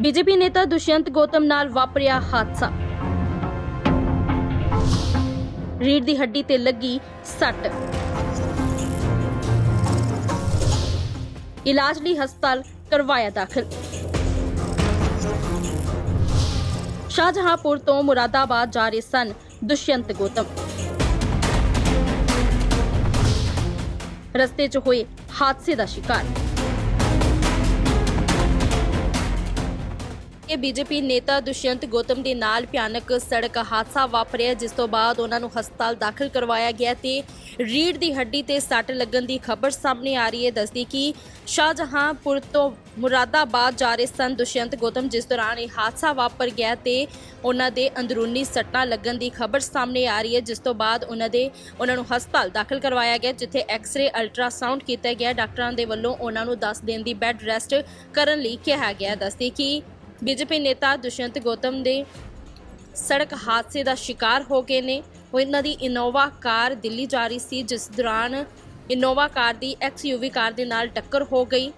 BJP ਨੇਤਾ ਦੁਸ਼ਯੰਤ ਗੌਤਮ ਨਾਲ ਵਾਪਰਿਆ ਹਾਦਸਾ। ਰੀੜ ਦੀ ਹੱਡੀ ਤੇ ਲੱਗੀ ਸੱਟ। ਇਲਾਜ ਲਈ ਹਸਪਤਾਲ ਕਰਵਾਇਆ ਦਾਖਲ। ਸ਼ਾਹਜਹਾਂਪੁਰ ਤੋਂ ਮੁਰਾਦਾਬਾਦ ਜਾ ਰਹੇ ਸਨ ਦੁਸ਼ਯੰਤ ਗੌਤਮ। ਰਸਤੇ 'ਚ ਹੋਏ ਹਾਦਸੇ ਦਾ ਸ਼ਿਕਾਰ। ਇਹ ਬੀਜੇਪੀ ਨੇਤਾ ਦੁਸ਼ਯੰਤ ਗੌਤਮ ਦੇ ਨਾਲ ਭਿਆਨਕ ਸੜਕ ਹਾਦਸਾ ਵਾਪਰਿਆ, ਜਿਸ ਤੋਂ ਬਾਅਦ ਉਹਨਾਂ ਨੂੰ ਹਸਪਤਾਲ ਦਾਖਲ ਕਰਵਾਇਆ ਗਿਆ ਤੇ ਰੀੜ ਦੀ ਹੱਡੀ ਤੇ ਸੱਟ ਲੱਗਣ ਦੀ ਖਬਰ ਸਾਹਮਣੇ ਆ ਰਹੀ ਹੈ। ਦੱਸਦੀ ਕਿ ਸ਼ਾਹਜਹਾਂਪੁਰ ਤੋਂ ਮੁਰਾਦਾਬਾਦ ਜਾ ਰਹੇ ਸਨ ਦੁਸ਼ਯੰਤ ਗੌਤਮ, ਜਿਸ ਦੌਰਾਨ ਇਹ ਹਾਦਸਾ ਵਾਪਰ ਗਿਆ ਤੇ ਉਹਨਾਂ ਦੇ ਅੰਦਰੂਨੀ ਸੱਟਾਂ ਲੱਗਣ ਦੀ ਖਬਰ ਸਾਹਮਣੇ ਆ ਰਹੀ ਹੈ, ਜਿਸ ਤੋਂ ਬਾਅਦ ਉਹਨਾਂ ਦੇ, ਉਹਨਾਂ ਨੂੰ ਹਸਪਤਾਲ ਦਾਖਲ ਕਰਵਾਇਆ ਗਿਆ, ਜਿੱਥੇ ਐਕਸ-ਰੇ, ਅਲਟਰਾਸਾਊਂਡ ਕੀਤਾ ਗਿਆ। ਡਾਕਟਰਾਂ ਦੇ ਵੱਲੋਂ ਉਹਨਾਂ ਨੂੰ 10 ਦਿਨ ਦੀ ਬੈੱਡ ਰੈਸਟ ਕਰਨ ਲਈ ਕਿਹਾ ਗਿਆ। ਦੱਸਦੀ ਕਿ ਬੀਜੇਪੀ ਨੇਤਾ ਦੁਸ਼ਯੰਤ ਗੌਤਮ ਦੇ ਸੜਕ ਹਾਦਸੇ ਦਾ ਸ਼ਿਕਾਰ ਹੋ ਗਏ ਨੇ। ਉਹ ਇਹਨਾਂ ਦੀ ਇਨੋਵਾ ਕਾਰ ਦਿੱਲੀ ਜਾ ਰਹੀ ਸੀ, ਜਿਸ ਦੌਰਾਨ ਇਨੋਵਾ ਕਾਰ ਦੀ ਐਕਸਯੂਵੀ ਕਾਰ ਦੇ ਨਾਲ ਟੱਕਰ ਹੋ ਗਈ।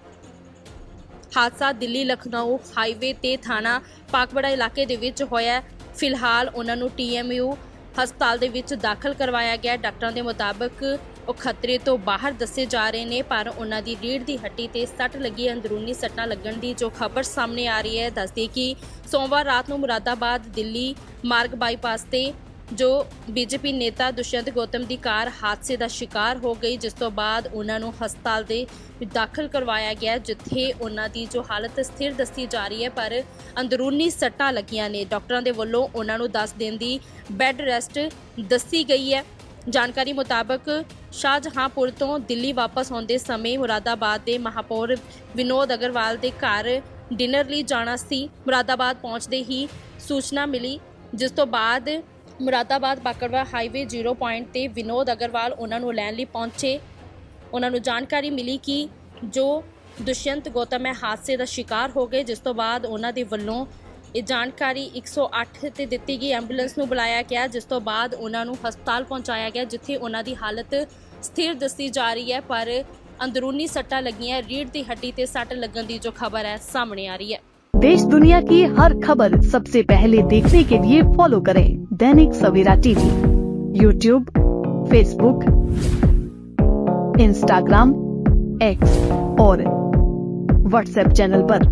ਹਾਦਸਾ ਦਿੱਲੀ, ਲਖਨਊ ਹਾਈਵੇ ਤੇ ਥਾਣਾ ਪਾਕਬੜਾ ਇਲਾਕੇ ਦੇ ਵਿੱਚ ਹੋਇਆ ਫਿਲਹਾਲ ਉਹਨਾਂ ਨੂੰ ਟੀਐਮਯੂ ਹਸਪਤਾਲ ਦੇ ਵਿੱਚ ਦਾਖਲ ਕਰਵਾਇਆ ਗਿਆ ਡਾਕਟਰਾਂ ਦੇ ਮੁਤਾਬਕ ਉਹ ਖਤਰੇ ਤੋਂ ਬਾਹਰ ਦੱਸੇ ਜਾ ਰਹੇ ਨੇ, ਪਰ ਉਹਨਾਂ ਦੀ ਰੀੜ ਦੀ ਹੱਡੀ ਤੇ ਸੱਟ ਲੱਗੀ ਅੰਦਰੂਨੀ ਸੱਟਾਂ ਲੱਗਣ ਦੀ ਜੋ ਖਬਰ ਸਾਹਮਣੇ ਆ ਰਹੀ ਹੈ, ਦੱਸਦੀ ਕਿ ਸੋਮਵਾਰ ਰਾਤ ਨੂੰ ਮੁਰਾਦਾਬਾਦ ਦਿੱਲੀ ਮਾਰਗ ਬਾਈਪਾਸ ਤੇ ਜੋ ਬੀਜੇਪੀ ਨੇਤਾ ਦੁਸ਼ਯੰਤ ਗੌਤਮ ਦੀ ਕਾਰ ਹਾਦਸੇ ਦਾ ਸ਼ਿਕਾਰ ਹੋ ਗਈ, ਜਿਸ ਤੋਂ ਬਾਅਦ ਉਹਨਾਂ ਨੂੰ ਹਸਪਤਾਲ ਦੇ ਦਾਖਲ ਕਰਵਾਇਆ ਗਿਆ, ਜਿੱਥੇ ਉਹਨਾਂ ਦੀ ਜੋ ਹਾਲਤ ਸਥਿਰ ਦੱਸੀ ਜਾ ਰਹੀ ਹੈ, ਪਰ ਅੰਦਰੂਨੀ ਸੱਟਾਂ ਲੱਗੀਆਂ ਨੇ। ਡਾਕਟਰਾਂ ਦੇ ਵੱਲੋਂ ਉਹਨਾਂ ਨੂੰ 10 ਦਿਨ ਦੀ ਬੈੱਡ ਰੈਸਟ ਦੱਸੀ ਗਈ ਹੈ। ਜਾਣਕਾਰੀ ਮੁਤਾਬਕ ਸ਼ਾਹਜਹਾਂਪੁਰ ਤੋਂ ਦਿੱਲੀ ਵਾਪਸ ਆਉਂਦੇ ਸਮੇਂ ਮੁਰਾਦਾਬਾਦ ਦੇ ਮਹਾਪੌਰ ਵਿਨੋਦ ਅਗਰਵਾਲ ਦੇ ਘਰ ਡਿਨਰ ਲਈ ਜਾਣਾ ਸੀ। ਮੁਰਾਦਾਬਾਦ ਪਹੁੰਚਦੇ ਹੀ ਸੂਚਨਾ ਮਿਲੀ, ਜਿਸ ਤੋਂ ਬਾਅਦ ਮੁਰਾਦਾਬਾਦ ਬਾਕੜਵਾ ਹਾਈਵੇ 0 ਪੁਆਇੰਟ ਤੇ ਵਿਨੋਦ ਅਗਰਵਾਲ ਉਹਨਾਂ ਨੂੰ ਲੈਣ ਲਈ ਪਹੁੰਚੇ। ਉਹਨਾਂ ਨੂੰ ਜਾਣਕਾਰੀ ਮਿਲੀ ਕਿ ਜੋ ਦੁਸ਼ਯੰਤ ਗੌਤਮ ਹੈ, ਹਾਦਸੇ ਦਾ ਸ਼ਿਕਾਰ ਹੋ ਗਏ, ਜਿਸ ਤੋਂ ਬਾਅਦ ਉਹਨਾਂ ਦੇ ਵੱਲੋਂ ਇਹ ਜਾਣਕਾਰੀ 108 ਤੇ ਦਿੱਤੀ ਗਈ ਐਂਬੂਲੈਂਸ ਨੂੰ ਬੁਲਾਇਆ ਗਿਆ ਜਿਸ ਤੋਂ ਬਾਅਦ ਉਹਨਾਂ ਨੂੰ ਹਸਪਤਾਲ ਪਹੁੰਚਾਇਆ ਗਿਆ ਜਿੱਥੇ ਉਹਨਾਂ ਦੀ ਹਾਲਤ ਸਥਿਰ ਦੱਸੀ ਜਾ ਰਹੀ ਹੈ ਪਰ ਅੰਦਰੂਨੀ ਸੱਟਾਂ ਲੱਗੀਆਂ ਰੀੜ ਦੀ ਹੱਡੀ ਤੇ ਸੱਟ ਲੱਗਣ ਦੀ ਜੋ ਖਬਰ ਹੈ ਸਾਹਮਣੇ ਆ ਰਹੀ ਹੈ देश दुनिया की हर खबर सबसे पहले देखने के लिए फॉलो करें Dainik Savera TV YouTube Facebook Instagram X और व्हाट्सएप चैनल पर।